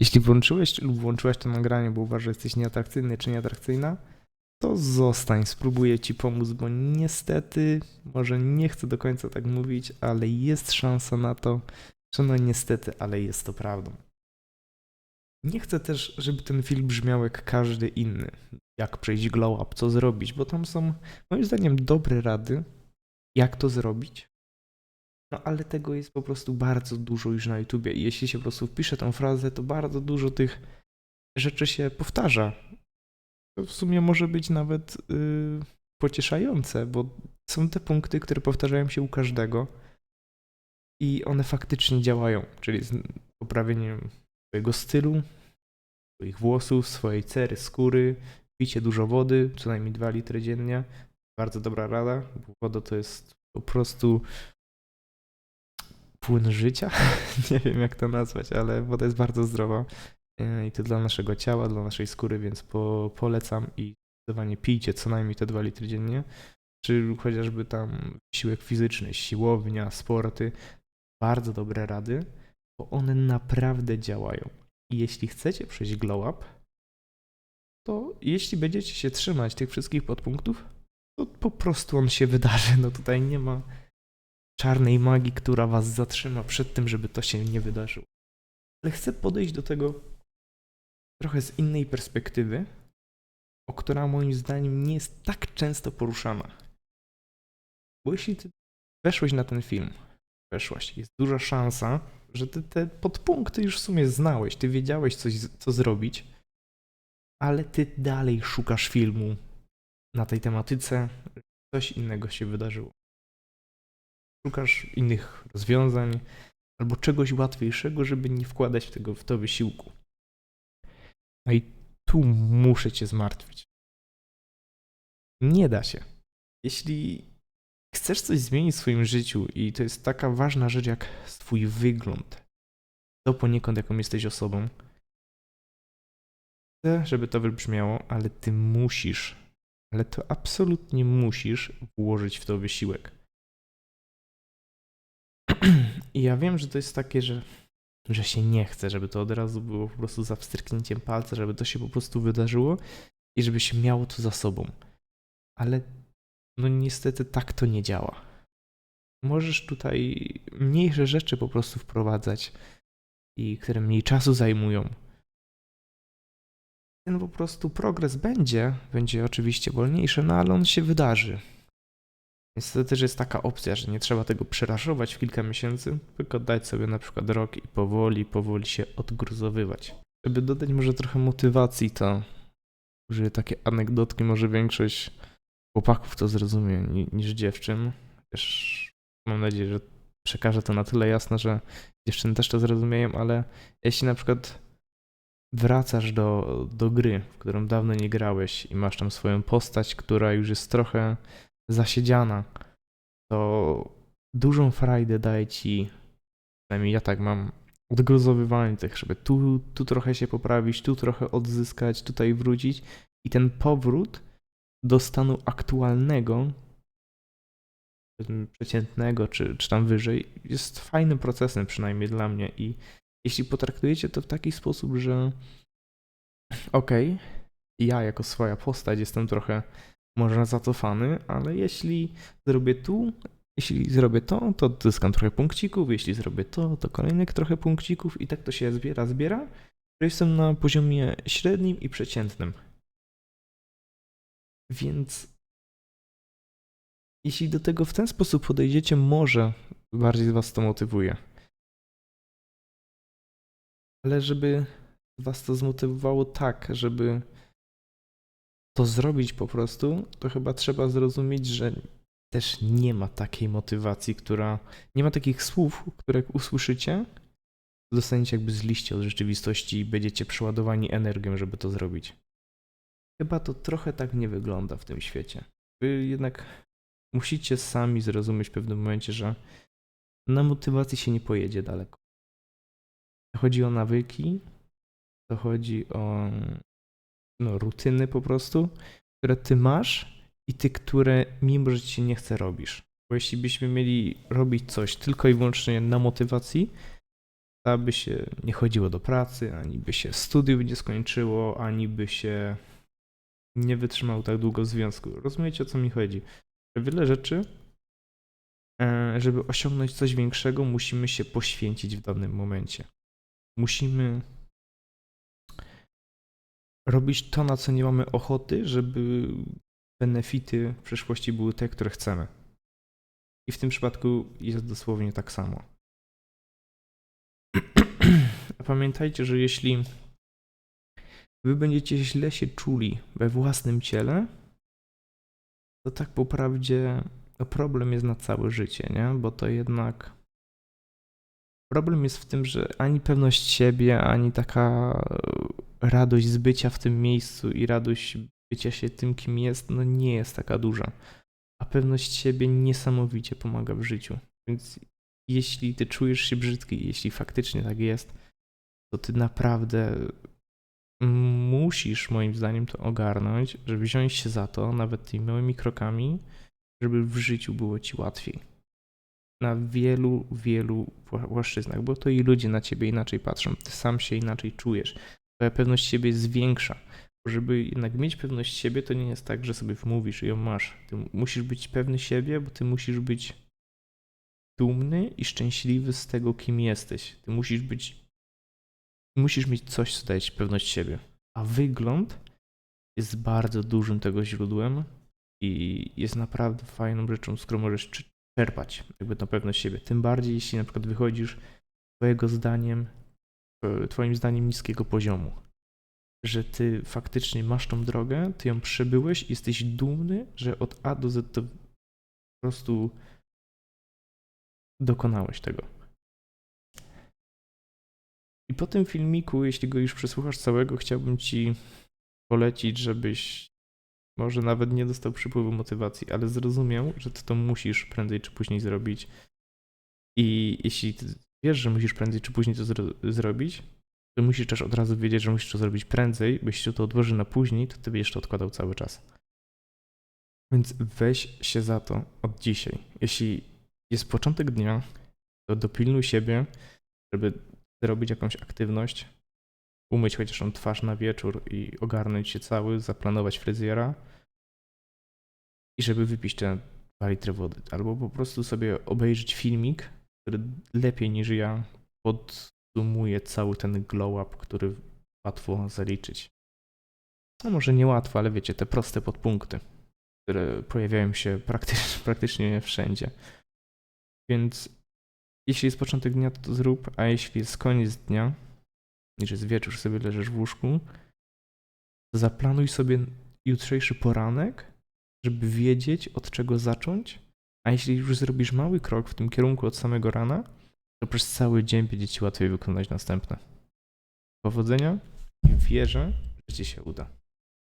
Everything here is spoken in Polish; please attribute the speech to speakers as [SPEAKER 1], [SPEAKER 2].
[SPEAKER 1] Jeśli włączyłeś lub włączyłaś to nagranie, bo uważasz, że jesteś nieatrakcyjny czy nieatrakcyjna, to zostań, spróbuję ci pomóc, bo niestety, może nie chcę do końca tak mówić, ale jest szansa na to, że no niestety, ale jest to prawdą. Nie chcę też, żeby ten film brzmiał jak każdy inny. Jak przejść glow up, co zrobić, bo tam są moim zdaniem dobre rady, jak to zrobić. No ale tego jest po prostu bardzo dużo już na YouTubie i jeśli się po prostu wpisze tą frazę, to bardzo dużo tych rzeczy się powtarza. To w sumie może być nawet yy, pocieszające, bo są te punkty, które powtarzają się u każdego i one faktycznie działają, czyli z poprawienie swojego stylu, swoich włosów, swojej cery, skóry, picie dużo wody, co najmniej 2 litry dziennie. Bardzo dobra rada, bo woda to jest po prostu płyn życia. Nie wiem jak to nazwać, ale woda jest bardzo zdrowa e, i to dla naszego ciała, dla naszej skóry, więc po, polecam i zdecydowanie pijcie co najmniej te 2 litry dziennie, czy chociażby tam siłek fizyczny, siłownia, sporty. Bardzo dobre rady, bo one naprawdę działają. I jeśli chcecie przejść glow up, to jeśli będziecie się trzymać tych wszystkich podpunktów, to po prostu on się wydarzy. No tutaj nie ma czarnej magii, która was zatrzyma przed tym, żeby to się nie wydarzyło. Ale chcę podejść do tego trochę z innej perspektywy, o która moim zdaniem nie jest tak często poruszana. Bo jeśli ty weszłeś na ten film, weszłaś, jest duża szansa, że ty te podpunkty już w sumie znałeś, ty wiedziałeś coś, co zrobić, ale ty dalej szukasz filmu na tej tematyce, coś innego się wydarzyło. Szukasz innych rozwiązań albo czegoś łatwiejszego, żeby nie wkładać w tego w to wysiłku. No i tu muszę cię zmartwić. Nie da się. Jeśli chcesz coś zmienić w swoim życiu i to jest taka ważna rzecz jak twój wygląd, to poniekąd jaką jesteś osobą, chcę, żeby to wybrzmiało, ale ty musisz, ale to absolutnie musisz włożyć w to wysiłek. I ja wiem, że to jest takie, że, że się nie chce, żeby to od razu było po prostu za wstryknięciem palca, żeby to się po prostu wydarzyło i żeby się miało to za sobą. Ale no niestety tak to nie działa. Możesz tutaj mniejsze rzeczy po prostu wprowadzać i które mniej czasu zajmują. Ten po prostu progres będzie, będzie oczywiście wolniejszy, no ale on się wydarzy. To też jest taka opcja, że nie trzeba tego przeraszować w kilka miesięcy, tylko dać sobie na przykład rok i powoli, powoli się odgruzowywać. Żeby dodać może trochę motywacji, to użyję takie anegdotki, może większość chłopaków to zrozumie ni- niż dziewczyn. Też mam nadzieję, że przekażę to na tyle jasno, że dziewczyny też to zrozumieją, ale jeśli na przykład wracasz do, do gry, w którą dawno nie grałeś i masz tam swoją postać, która już jest trochę zasiedziana, to dużą frajdę daje ci, przynajmniej ja tak mam, odgruzowywanie tych, żeby tu, tu trochę się poprawić, tu trochę odzyskać, tutaj wrócić i ten powrót do stanu aktualnego, przeciętnego, czy, czy tam wyżej, jest fajnym procesem, przynajmniej dla mnie. I jeśli potraktujecie to w taki sposób, że okej, ja jako swoja postać jestem trochę może zacofany, ale jeśli zrobię tu, jeśli zrobię to, to zyskam trochę punkcików, jeśli zrobię to, to kolejnych trochę punkcików i tak to się zbiera, zbiera, jestem na poziomie średnim i przeciętnym. Więc jeśli do tego w ten sposób podejdziecie, może bardziej was to motywuje. Ale żeby was to zmotywowało tak, żeby to zrobić po prostu, to chyba trzeba zrozumieć, że też nie ma takiej motywacji, która. Nie ma takich słów, które usłyszycie, dostaniecie jakby z liście od rzeczywistości i będziecie przeładowani energią, żeby to zrobić. Chyba to trochę tak nie wygląda w tym świecie. Wy jednak musicie sami zrozumieć w pewnym momencie, że na motywacji się nie pojedzie daleko. To chodzi o nawyki, to chodzi o no, rutyny po prostu, które ty masz i ty, które mimo, że ci nie chce, robisz. Bo jeśli byśmy mieli robić coś tylko i wyłącznie na motywacji, aby się nie chodziło do pracy, ani by się studiów nie skończyło, ani by się nie wytrzymał tak długo w związku. Rozumiecie o co mi chodzi? Wiele rzeczy, e, żeby osiągnąć coś większego, musimy się poświęcić w danym momencie. Musimy robić to, na co nie mamy ochoty, żeby benefity w przyszłości były te, które chcemy. I w tym przypadku jest dosłownie tak samo. Pamiętajcie, że jeśli wy będziecie źle się czuli we własnym ciele, to tak po prawdzie problem jest na całe życie, nie? Bo to jednak problem jest w tym, że ani pewność siebie, ani taka radość z bycia w tym miejscu i radość bycia się tym, kim jest, no nie jest taka duża. A pewność siebie niesamowicie pomaga w życiu. Więc jeśli ty czujesz się brzydki, jeśli faktycznie tak jest, to ty naprawdę musisz moim zdaniem to ogarnąć, żeby wziąć się za to, nawet tymi małymi krokami, żeby w życiu było ci łatwiej. Na wielu, wielu pła- płaszczyznach, bo to i ludzie na ciebie inaczej patrzą, ty sam się inaczej czujesz. Twoja pewność siebie jest większa. Żeby jednak mieć pewność siebie, to nie jest tak, że sobie wmówisz i ją masz. Ty musisz być pewny siebie, bo ty musisz być dumny i szczęśliwy z tego, kim jesteś. Ty musisz być musisz mieć coś, co daje ci pewność siebie. A wygląd jest bardzo dużym tego źródłem i jest naprawdę fajną rzeczą, z którą możesz czerpać jakby tą pewność siebie. Tym bardziej, jeśli na przykład wychodzisz twojego zdaniem, twoim zdaniem niskiego poziomu. Że ty faktycznie masz tą drogę, ty ją przebyłeś i jesteś dumny, że od A do Z to po prostu dokonałeś tego. I po tym filmiku, jeśli go już przesłuchasz całego, chciałbym ci polecić, żebyś może nawet nie dostał przypływu motywacji, ale zrozumiał, że ty to musisz prędzej czy później zrobić. I jeśli wiesz, że musisz prędzej czy później to zro- zrobić, to musisz też od razu wiedzieć, że musisz to zrobić prędzej, jeśli się to odłoży na później, to ty będziesz to odkładał cały czas. Więc weź się za to od dzisiaj. Jeśli jest początek dnia, to dopilnuj siebie, żeby zrobić jakąś aktywność, umyć chociaż tą twarz na wieczór i ogarnąć się cały, zaplanować fryzjera i żeby wypić te dwa litry wody. Albo po prostu sobie obejrzeć filmik, który lepiej niż ja podsumuje cały ten glow up, który łatwo zaliczyć. No może nie łatwo, ale wiecie, te proste podpunkty, które pojawiają się praktycznie, praktycznie wszędzie. Więc jeśli jest początek dnia, to to zrób, a jeśli jest koniec dnia, niż jest wieczór, sobie leżysz w łóżku, zaplanuj sobie jutrzejszy poranek, żeby wiedzieć, od czego zacząć, a jeśli już zrobisz mały krok w tym kierunku od samego rana, to przez cały dzień będzie ci łatwiej wykonać następne. Powodzenia i wierzę, że ci się uda.